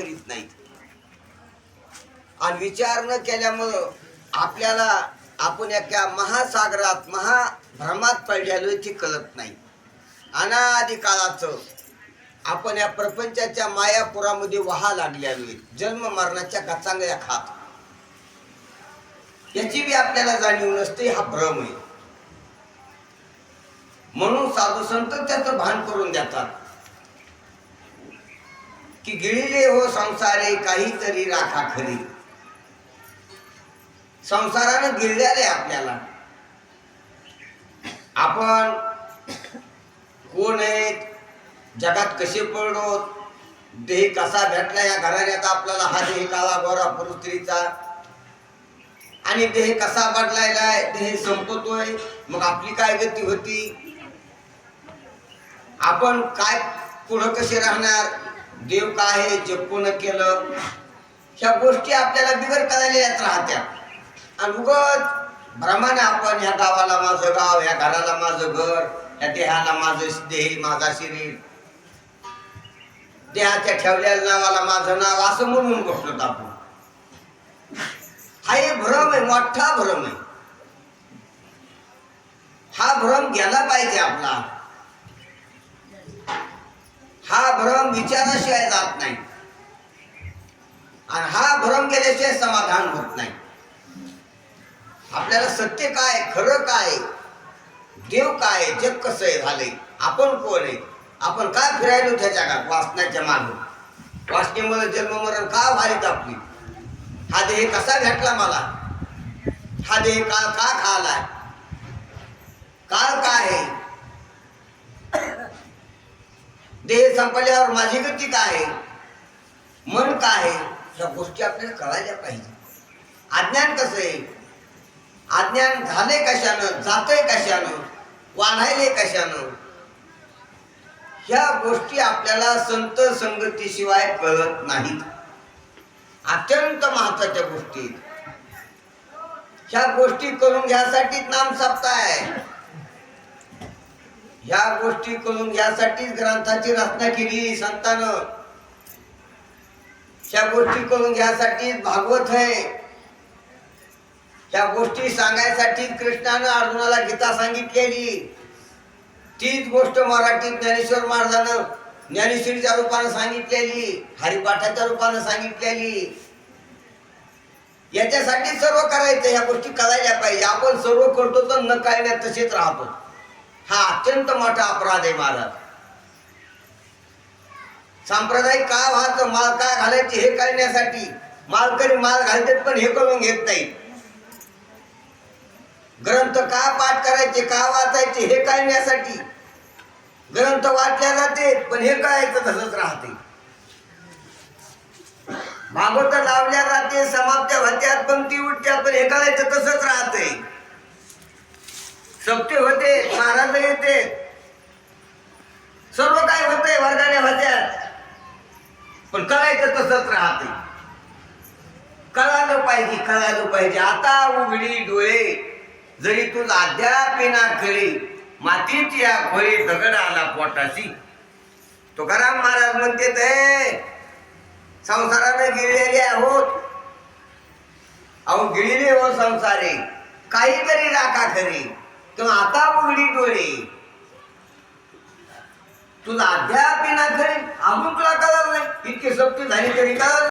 करीत नाहीत. आणि विचार न केल्यामुळं आपल्याला आपण एका महासागरात महाभ्रमात पडलेलो ती कळत नाही. अनादी काळाचं आपण या प्रपंचाच्या मायापुरामध्ये व्हा लागलेलो आहे. जन्म मरणाच्या गचांगल्या खात. याची बी आपल्याला जाणीव नसते हा भ्रम आहे. म्हणून साधू संत त्याचं भान करून देतात. की गिळिले हो संसारे काहीतरी राखा खरी. संसारानं गिळलेलं आहे आपल्याला. आपण कोण आहेत? जगात कसे पडलो देह कसा भेटला या घराण्याचा? आपल्याला हा देह काला गोरा पुरुस्त्रीचा आणि देह कसा बदलायलाय देह संपतोय. मग आपली काय गती होती? आपण काय पुढं कसे राहणार? देव काय आहे जपून केलं. ह्या गोष्टी आपल्याला बिगर करायला राहत्या. आणि उगत भ्रमाने आपण ह्या गावाला माझं गाव ह्या घराला माझं घर ह्या देहाला माझं देह माझा शरीर. देहाच्या ठेवलेल्या नावाला माझं नाव असं म्हणून बसलो आपण. हा एक भ्रम आहे मोठा भ्रम आहे. हा भ्रम गेला पाहिजे आपला. हा भ्रम विचाराशिवाय जात नाही. आणि हा भ्रम केल्याशिवाय समाधान होत नाही. आपल्याला सत्य काय खरं काय देव काय जग कसं आहे झालंय आपण कोण आहे? आपण काय फिरायलो त्या जगात वासनाच्या मागे. वासनेमुळे जन्म मरण का व्हायत आपली हा देह कसा भेटला मला? हा देह का का खालाय काळ काय आहे देह संपल्यावर माझी गती काय आहे? मन काय आहे? ह्या गोष्टी आपल्याला कळायला पाहिजे. अज्ञान कसं आहे? अज्ञान झाले कशानं? जातंय कशानं? वाढायले कशानं? ह्या गोष्टी आपल्याला संत संगतीशिवाय कळत नाहीत. अत्यंत महत्त्वाच्या गोष्टी ह्या गोष्टी करून घ्यासाठीच नाम सप्ताह ह्या गोष्टी करून घ्यासाठीच ग्रंथाची रचना केली संतानं. ह्या गोष्टी करून घ्यासाठीच भागवत आहे. त्या गोष्टी सांगायसाठी कृष्णानं अर्जुनाला गीता सांगितलेली. तीच गोष्ट मराठी ज्ञानेश्वर महाराजानं ज्ञानेश्वरीच्या रूपानं सांगितलेली हरिपाठाच्या रूपानं सांगितलेली. याच्यासाठी सर्व करायचं ह्या गोष्टी करायला पाहिजे. आपण सर्व करतो तर न काय तसेच राहतो. हा अत्यंत मोठा अपराध आहे महाराज सांप्रदायिक का व्हायचं माल काय घालायचे हे करण्यासाठी मालकरी माल घालतात पण हे करून घेत नाही ग्रंथ का पाठ करायचे का वाचायचे हे करण्यासाठी ग्रंथ वाचल्या जाते पण हे कळायचं तसंच राहते. भागवत लावल्या जाते समाप्त्या होत्यात पंक्ती उठत्या पण हे कळायचं तसंच राहते. सत्य होते महाराज येते सर्व काय होते वर्गाने होत्यात पण कळायचं तसंच राहते. कळालं पाहिजे कळालं पाहिजे. आता उघडी डोळे जरी तुला अद्याप ना खरी मातीची या खोळी दगड आला पोटाशी तुकाराम महाराज म्हणते ते संसाराने गिळलेले आहोत. अहो गिळले हो संसारे. काहीतरी राखा खरी. किंवा आता उघडी डोळे. तुझा अद्याप ना खरी अजून तुला कळलं नाही इतकी सोपी झाली तरी कळलं